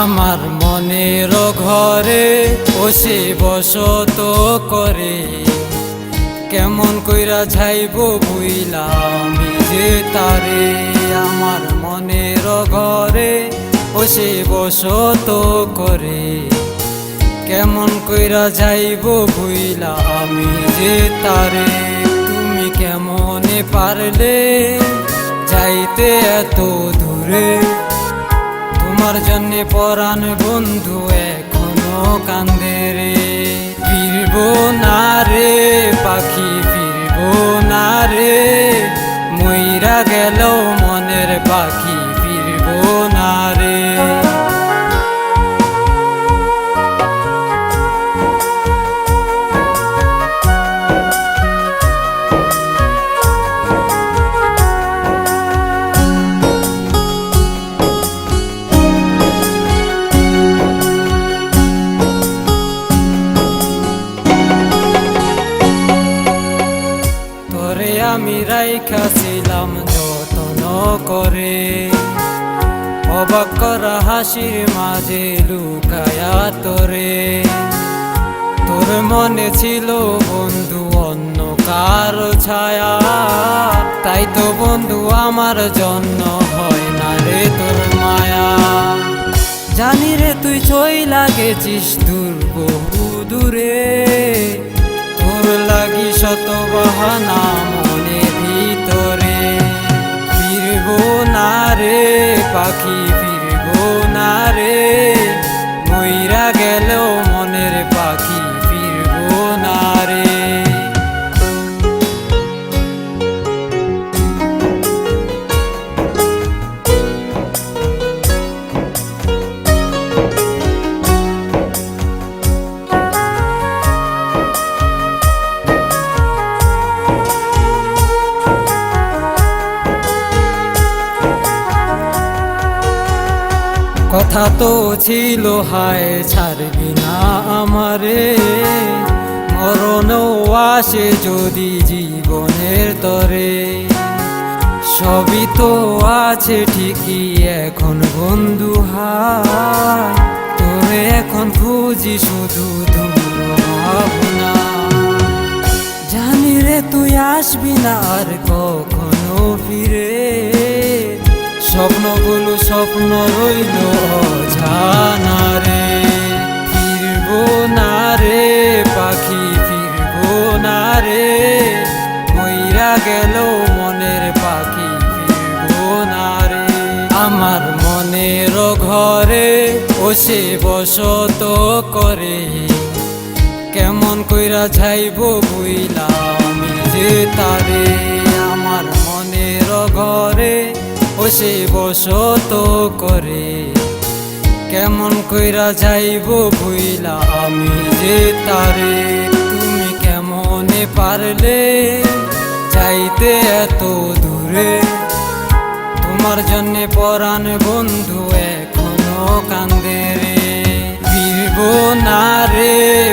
আমার মনের ঘরে বসে বসত করে। কেমন কইরা যাইব বুইলাম যে তারে। আমার মনের ঘরে বসে বসত করে। কেমন কইরা যাইব বুইলা আমি যে তারে। তুমি কেমনে পারলে যাইতে এত দূরে? তোমার জন্য পরাণ বন্ধু এখনও কান্দে রে। ফিরব না রে, পাখি ফিরব না রে। ময়রা গেল মনের পাখি আমি রাইখাছিলাম যতন করে। অবাক করা হাসির মাঝে লুকায়া তোরে। তোর মনে ছিল বন্ধু অন্য কারও ছায়া। তাই তো বন্ধু আমার জন্য হয় না রে তোর মায়া। জানি রে তুই ছই লাগেছিস দূর বহু পাখি কথা তো ছিল, হায় ছাড়বি না আমারে। মরণও আসে যদি জীবনের তরে। সবই তো আছে ঠিকই এখন বন্ধু, হায়। তোরে এখন খুঁজি শুধু ভাবনা জানি রে তুই আসবি না আর কখনো ফিরে। স্বপ্নগুলো স্বপ্ন রইল জানা রে। ফিরবো না রে, পাখি ফিরবো না রে। মইরা গেল মনের পাখি ফিরবো না রে। আমার মনের ঘরে বসে বসত করে। কেমন কইরা যাইব বুইলা আমি যে তারে। বসে বসত করে। কেমন কইরা যাইব বুইলা আমি যে তারে। তুমি কেমনে পারলে যাইতে এত দূরে? তোমার জন্য পরাণ বন্ধু এখনও কান্দে রে। ফিরবো না রে।